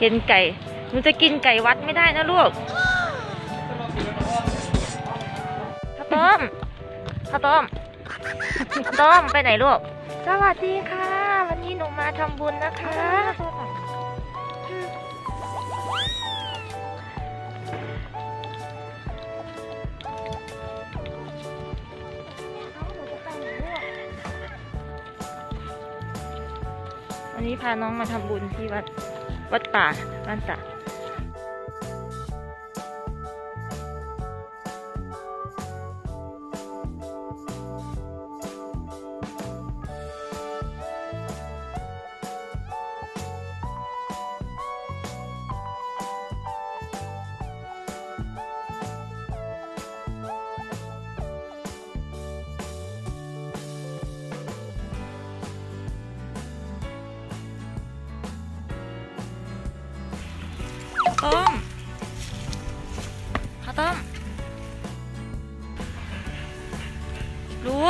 เห็นไก่หนูจะกินไก่วัดไม่ได้นะลูกข้าวต้มข้าวต้มข้าวต้มไปไหนลูก สวัสดีค่ะ วันนี้หนูมาทำบุญนะคะ วันนี้พาน้องมาทำบุญที่วัด วัดป่าบ้านตา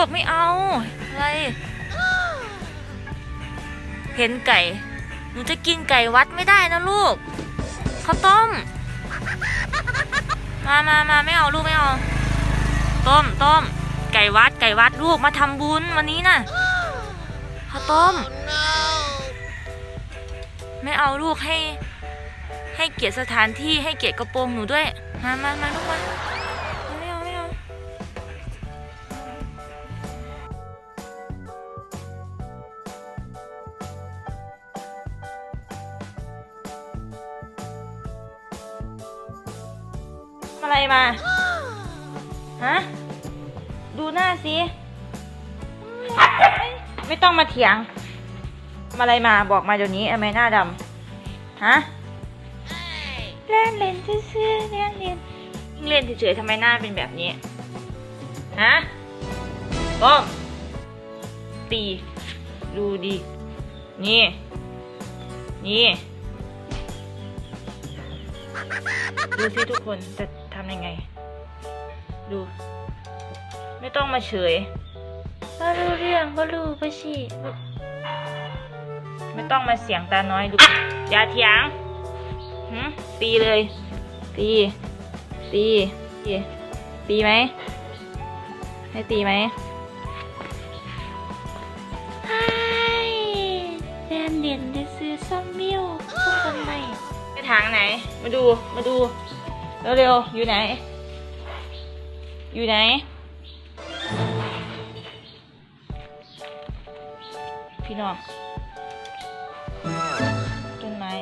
ลูกไม่เอา อะไร เห็นไก่ หนูจะกินไก่วัดไม่ได้นะลูกข้าวต้ม มามามาไม่เอาลูกไม่เอา ต้มต้มไก่วัดไก่วัดลูกมาทำบุญวันนี้น่ะข้าวต้ม ไม่เอาลูกให้ ให้เกียรติสถานที่ให้เกียรติกระโปรงหนูด้วย มามามาลูกมา อะไรมา ฮะ ดูหน้าสิไม่ต้องมาเถียงทำอะไรมาบอกมาเดี๋ยวนี้ทำไมหน้าดำฮะเล่นเล่นซื่อๆเล่นเล่นยิ่งเล่นเฉยๆทำไมหน้าเป็นแบบนี้ ฮะก้มตี ดูดินี่ นี่ ดูสิทุกคนจะทำยังไง ดู ไม่ต้องมาเฉยก็รู้เรื่องก็รู้ไปสิไม่ต้องมาเสียงตาน้อยดูอย่าเถียงหืมตีเลย ตี ตี ตีตีไหมให้ตีไหมไฮ้แดนเด่นได้ซื้อซัมมิวพวกคนใหม่ไปทางไหน มาดู มาดู เร็วๆ อยู่ไหน อยู่ไหน พี่น้องต้นไม้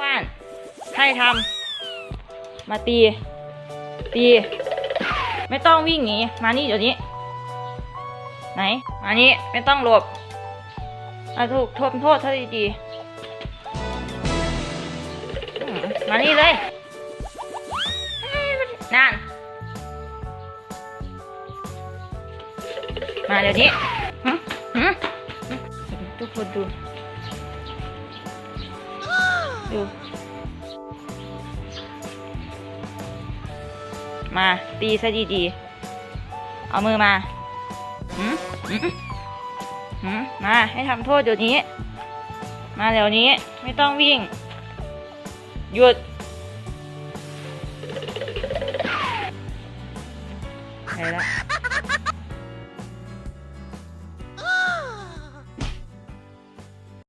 ว่านให้ทำมาตี ตี ไม่ต้องวิ่งหนี มานี่เดี๋ยวนี้ ไหน มานี่ ไม่ต้องหลบ อาถูกทบโทษเท่าดีๆมานี่เลยนั่น มาเดี๋ยวนี้หึหึหึทุกคนดู ดู มาตีซะดีๆ เอามือมาหืมหืม หืมมาให้ทำโทษเดี๋ยวนี้ มาเดี๋ยวนี้ไม่ต้องวิ่ง หยุด ไปแล้ว